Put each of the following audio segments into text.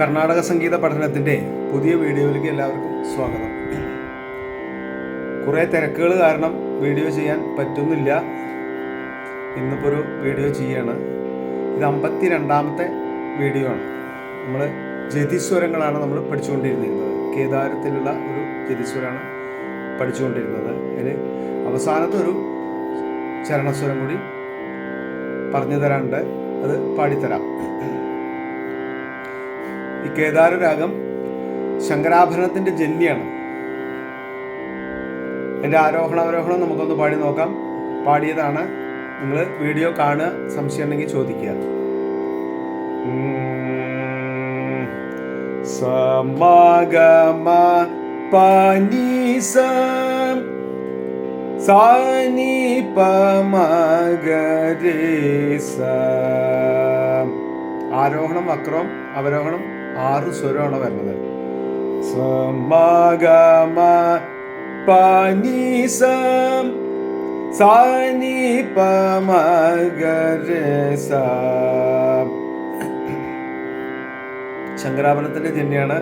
കർണാടക സംഗീത പഠനത്തിന്റെ പുതിയ വീഡിയോയിലേക്ക് എല്ലാവർക്കും സ്വാഗതം. കുറേ തിരക്കുകൾ കാരണം വീഡിയോ ചെയ്യാൻ പറ്റുന്നില്ല. ഇന്നിപ്പോൾ ഒരു വീഡിയോ ചെയ്യാണ്. ഇത് അമ്പത്തി രണ്ടാമത്തെ വീഡിയോ ആണ്. നമ്മൾ ജതിസ്വരങ്ങളാണ് നമ്മൾ പഠിച്ചുകൊണ്ടിരുന്നിരുന്നത്. കേദാരത്തിലുള്ള ഒരു ജതിസ്വരമാണ് പഠിച്ചുകൊണ്ടിരുന്നത്. അതിന് അവസാനത്തെ ഒരു ചരണസ്വരം കൂടി പറഞ്ഞു തരാനുണ്ട് അത് പാടിത്തരാം. ഈ കേദാര രാഗം ശങ്കരാഭരണത്തിന്റെ ജന്യാണ്. ആരോഹണ അവരോഹണം നമുക്കൊന്ന് പാടി നോക്കാം. പാടിയതാണ് നിങ്ങൾ വീഡിയോ കാണുക സംശയം ഉണ്ടെങ്കിൽ ചോദിക്കുക. സമഗമ പനീസം സാനി ആരോഹണം വക്രം അവരോഹണം. ആറ് സ്വരമാണ് വരുന്നത്. സമാഗമ പനീസം ശങ്കരാഭരണത്തിന്റെ ജന്യാണ്.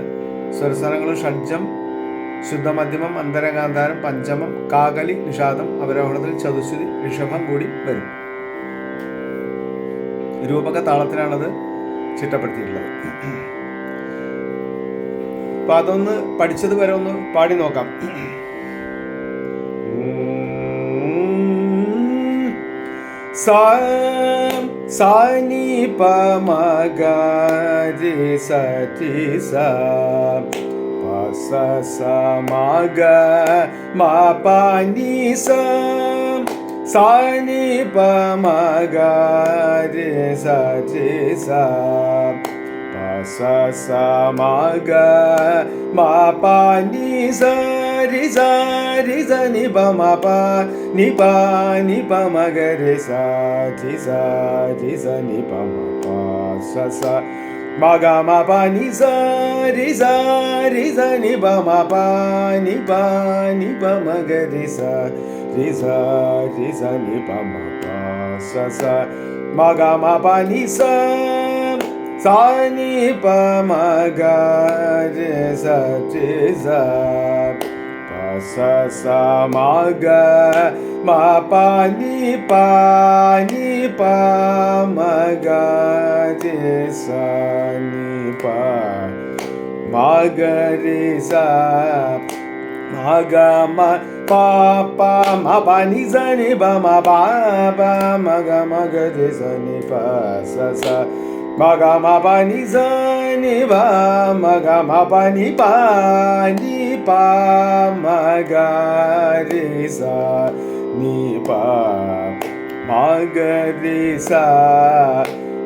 സ്വരസ്ഥാനങ്ങൾ ഷഡ്ജം ശുദ്ധമധ്യമം അന്തരകാന്താരം പഞ്ചമം കാകലി നിഷാദം അവരോഹണത്തിൽ ചതുശ്രുതി ഋഷഭം കൂടി വരും. രൂപക താളത്തിലാണത് ചിട്ടപ്പെടുത്തിയിട്ടുള്ളത്. അപ്പൊ അതൊന്ന് പഠിച്ചത് വരെ ഒന്ന് പാടി നോക്കാം. സാനി പമഗരി സതി പസ സമഗ മാ പാനി സം സാനി പമഗരി സതി സ. sa sa ma ga ma pa ni sa ri sa ri sa ni ba ma pa ni ba ni ba ma ga re sa ti sa ti sa ni ba ma pa sa sa ma ga ma pa ni sa ri sa ri sa ni ba ma pa ni ba ni ba ma ga re sa ri sa ri sa ni ba ma pa sa sa ma ga ma pa ni sa சாணி பமகர சற்றிச பசசமாக மபானி பானி பமகரி சனி ப மகரி ச மகம பாப்ப மபானி சனி பம பாப மக மகரி சனி பசச மக மபனி சனி வா மக மபனி பானி பா மக ரே சா நீ பா மக ரே சா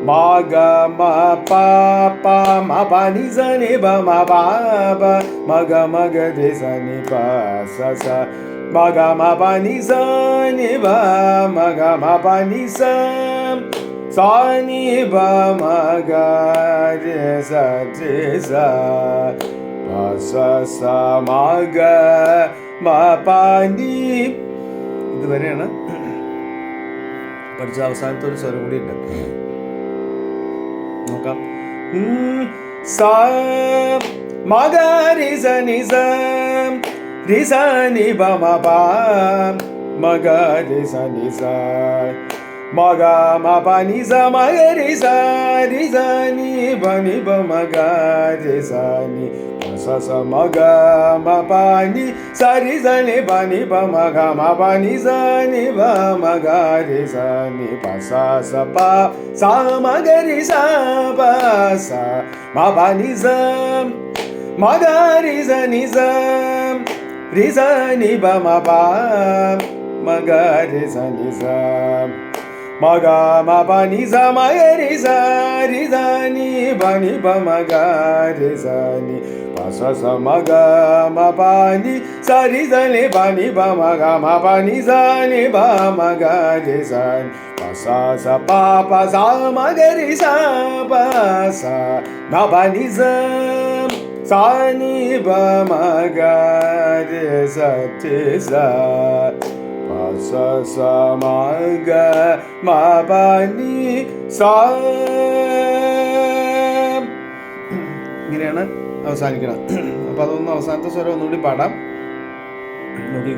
மக ம பாப்பா மபனி சனி ப மபாப மக மக ரே சனி பா ச மக மபனி சனி வா மக மபனி சனி മഗ മ പ നി സ നി ബ മഗ രി സ നി പ സ സ പ സ മഗ మగ మప నిజ మగరి సారి జాని బని బమగ జసాని సస మగ మపాని సరి జని బని బమగ మపని జాని బమగ రిసాని పస సప సా మగరి సా పస మపని జాం మగ రిజ నిజాం రిజని బమ పా మగ రిజ నిజాం மகா மபனி சமயரி சாரி சானி பனி பமகாரி சானி பச சமக மபானி சரி சனி பனி பமக மபனி சானி பமகாரி சானி பசா ச பாப சா மகரி சா பச மபனி சா சானி பமகாரி சச்சி சா സ പ പ സ മഗ രി സ പ ഇങ്ങനെയാണ് മ പ അതൊന്ന് സ സ്വരം ഒന്നുകൂടി പാടാം. രി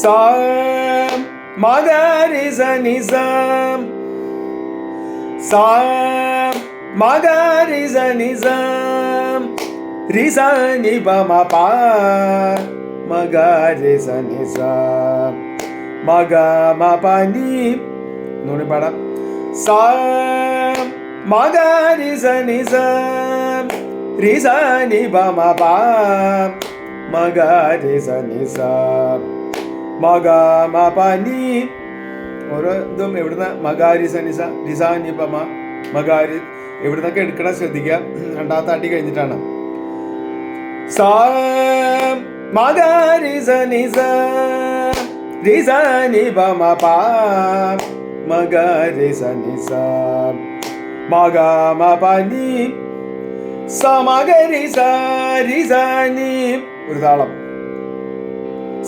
സ രി സ പ സ സ മ ഗ മ പ നി സ അവസാനിക്കണം അപ്പോൾ അതൊന്ന് ഒന്നുകൂടി പാടാം. ഓരോ എവിടുന്ന? മഗാരി സനിസ രിസാനി പമ മകാരി എവിടുന്നൊക്കെ എടുക്കണം ശ്രദ്ധിക്കുക. രണ്ടാമത്തെ അടി കഴിഞ്ഞിട്ടാണ്. സാ மகரிச நிச ரிச நிபம பா மகரிச நிச மகம பனி சமகரிச ரிச நி ஒரு தாளம்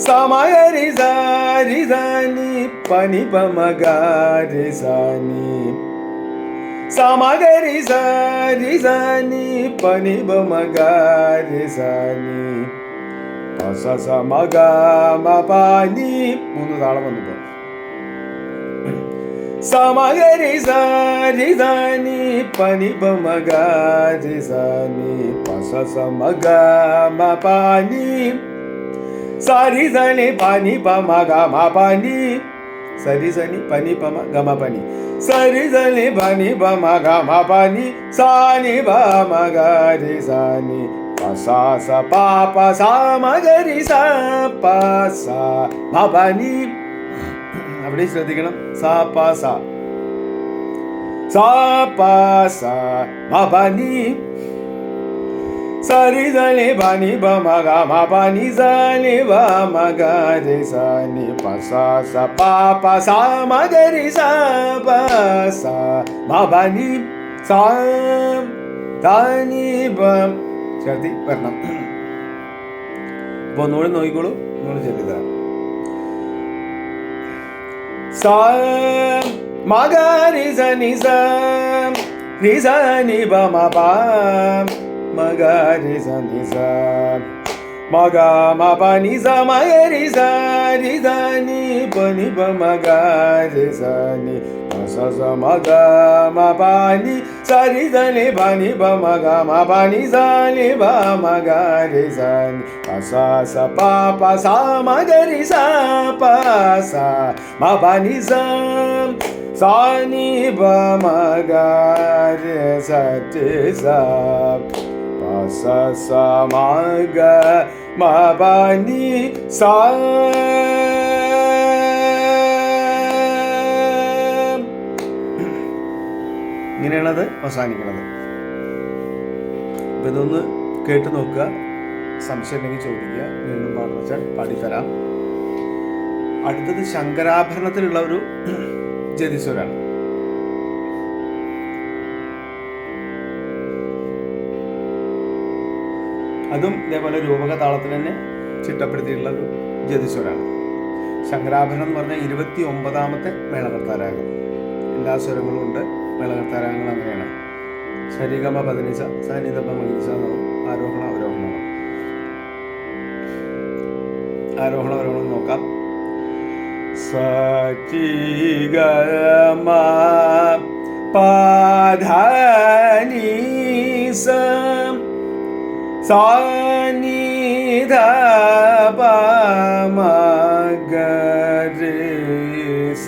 சமகரி சாரி சானி பனி பமகாரி சானி சமகரி சாரி சானி பனி பமகாரி சானி స స మగ మపాని ముందు తాళం అందుకో సమగరి సారి దాని పని పమగారి సాని పస సమగ మపాని సారి సని పని పమ గమ పని సరి సని పని పమ గమ పని సరి సని పని పమ గమ పని సాని పమగారి సాని സ പാപ സാ മഗരി സ പ സ മ പനി അവിടെ ശ്രദ്ധിക്കണം സാ പ സ സാ പ സ മ പനി സരി സനി പനി പമ ഗമ പനി സനി പമ ഗരി സനി പസ സ പാപ സ മഗരി സ പ സ മ പനി സ ധനി പം ചേർത്തി വരണം അപ്പോൾ ഒന്നുകൂടി നോക്കിക്കോളൂ ഒന്നുകൂടി ചെല്ലുക സ മഗരി സനി സ രി സനി പമ പ മഗരി സനി സ മഗ മ പനി സ മഗരി സ രി സനി പനി ಸರಿ ಧನಿ ಬನಿ ಬ ಮಗ ಮ ಬನಿ ಸಾನಿ ಬ ಮಗ ರಿ ಸಾನಿ ಸ ಸ ಪ ಪ ಸ ಮ ಗ ರಿ ಸ ಪ ಸ ಮ ಬನಿ ಸ ಸಾನಿ ಬ ಮಗ ರಿ ಸತಿ ಸ ಪ ಸ ಸ ಮ ಗ ಮ ಬನಿ ಸಾ പനി അത് അവസാനിക്കുന്നത് അപ്പൊ ഇതൊന്ന് കേട്ട് നോക്കുക. സംശയം ഉണ്ടെങ്കിൽ ചോദിക്കുക. വീണ്ടും പാടുന്ന വെച്ചാൽ പാടിത്തരാം. അടുത്തത് ശങ്കരാഭരണത്തിലുള്ള ഒരു ജതിസ്വരാണ് അതും ഇതേപോലെ രൂപക താളത്തിൽ തന്നെ ചിട്ടപ്പെടുത്തിയിട്ടുള്ള ഒരു ജതിസ്വരാണ് ശങ്കരാഭരണം എന്ന് പറഞ്ഞാൽ ഇരുപത്തി ഒമ്പതാമത്തെ മേളകർത്താരാഗം എല്ലാ സ്വരങ്ങളും ഉണ്ട്. മേളകർത്താരാഗങ്ങൾ അങ്ങനെയാണ്. ശരീരമ പതിനിസ സനിതപ മകിസ ആരോഹണ അവരോഹണം ആരോഹണ അവരോഹണം നോക്കാം. സചിഗമ പാധാനീസ സാനിധ പമഗരി സ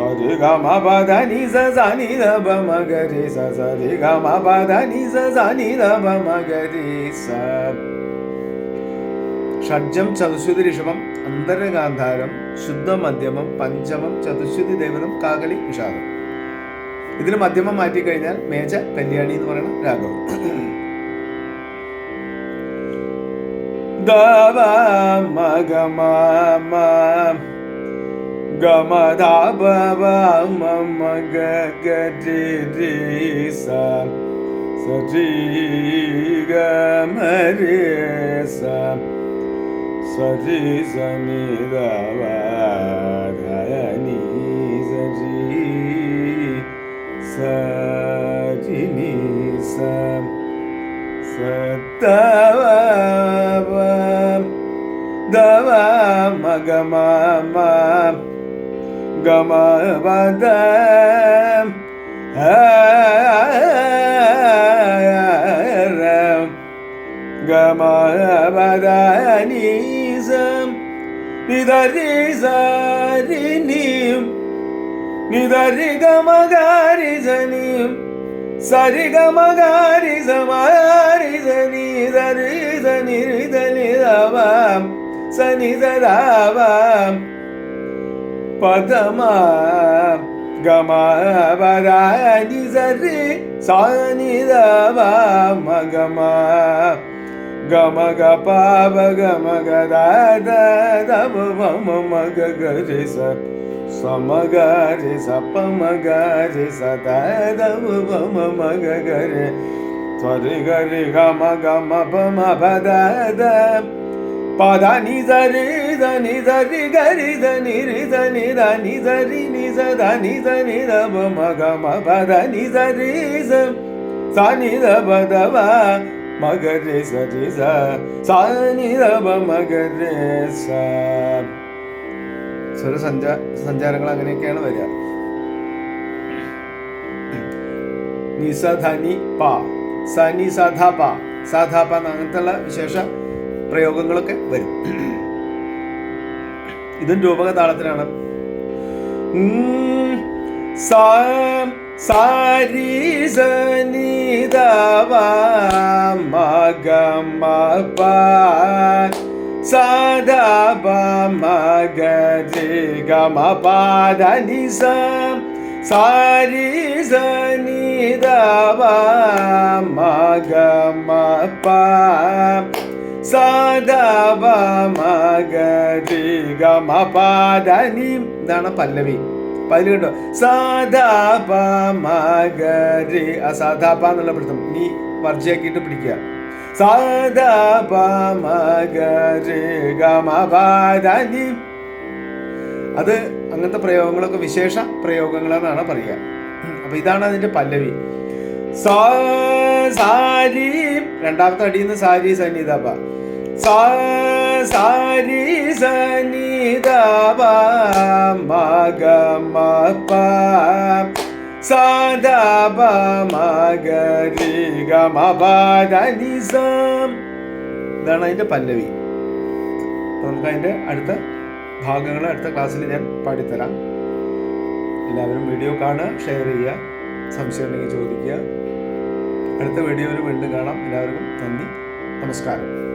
സരിഗമ പദനിസ സാനിധ പമഗരി സ സരിഗമ പദനിസ സാനിധ പമഗരി സ ഷഡ്ജം ചതുശ്രുതി ഋഷഭം അന്തരഗാന്ധാരം ശുദ്ധ മധ്യമം പഞ്ചമം ചതുശ്രുതി ദേവതം കാകളി വിഷാദം. ഇതിന് മധ്യമം മാറ്റിക്കഴിഞ്ഞാൽ മേജ കല്യാണി എന്ന് പറയുന്ന രാഗം. ദവ മഗ മ ഗമ ധ ബ മ ഗ ഗ രി രി സ സ രി ഗ മേജ കല്യാണി എന്ന് പറയുന്ന രാഗം ഗവ നി గమధమగదిరిస సరిగమరేస సరి సమిదవని సరి సరిని సవ దవ మగమ మా മ മ ഗ മ പ ദ ആ ര ഗ മ പ ദ നീ സ നി ദ രി സ രി നി നി ദ രി ഗ മ ഗ രി സ നി സരി ഗ മ ഗ ಪದಮ ಗಮ ಬರಾನಿ ಸರಿ ಸಾನಿದವ ಮಗಮ ಗಮ ಗ ಪಾವ ಗಮ ಗದಾದ ಮಮ ಮಗ ಗರಿ ಸ ಸಮಗ ರಿ ಸಪ ಮಗ ರಿ ಸದವ ಮಮ ಮಗ ಗರಿ ಸ್ವರಿ ಗರಿ ಗಮ ಗಮ ಪಮ ಪದ നി ദ വ മ ഗ മ ഗ മ ഗ പ ബ ഗ മ ഗ ദ ദ ദ ബ മ മ മ ഗ ഗ രി സ സ മ ഗ രി സ പ മ ഗ രി സ ദ ദ ബ ബ മ മ ഗ ഗ രി സ രി ഗ രി ഗ മ ഗ മ പ മ പ ദ ദ പ ദ നി സ രി ദ നി സ രി ഗ രി ദ നി രി ദ നി ദ നി സ രി നി സ ദ നി സ നി ദ ബ മ ഗ മ പ ദ നി സ രി സ സ നി ദ ബ ദ വ മ ഗ രി സ രി സ സ നി ദ ബ മ ഗ രി സ സ്വര സഞ്ചാ സഞ്ചാരങ്ങൾ അങ്ങനെയൊക്കെയാണ് വരിക നിസ ധനി പ സനി സധ പ സധ പ അങ്ങനത്തെ വിശേഷ പ്രയോഗങ്ങളൊക്കെ വരും. ഇതും രൂപക താളത്തിലാണ് സാരി സനി ദവ മ ഗ മ പ സദ പ മ ഗ രി ഗ മ പ ധ നി സ സാരി സനി ദവ മ ഗ മ പ സദ പ മ ഗ രി ഗ മ പ ധ നി ഇതാണ് പല്ലവി. അപ്പൊ കണ്ടോ? കേട്ടോ സാധാ പ മ ഗ രി ആ സാധാ എന്നുള്ള പിടുത്തം. നീ വർജയാക്കിയിട്ട് പിടിക്കുക. സാധാ പ മ ഗ രി ഗ മ പ ധ നി അത് അങ്ങനത്തെ പ്രയോഗങ്ങളൊക്കെ വിശേഷ പ്രയോഗങ്ങളെന്നാണ് പറയുക. അപ്പൊ ഇതാണ് അതിന്റെ പല്ലവി. സാരി. രണ്ടാമത്തെ അടിയിൽ നിന്ന് സാരി സന്നിധാപ. സാരി ഇതാണ് അതിന്റെ പല്ലവി. അപ്പോൾ അതിന്റെ അടുത്ത ഭാഗങ്ങൾ അടുത്ത ക്ലാസ്സിൽ ഞാൻ പാടിത്തരാം. എല്ലാവരും വീഡിയോ കാണുക ഷെയർ ചെയ്യുക സംശയം ഉണ്ടെങ്കിൽ ചോദിക്കുക. അടുത്ത വീഡിയോയിൽ വീണ്ടും കാണാം. എല്ലാവർക്കും നന്ദി. നമസ്കാരം.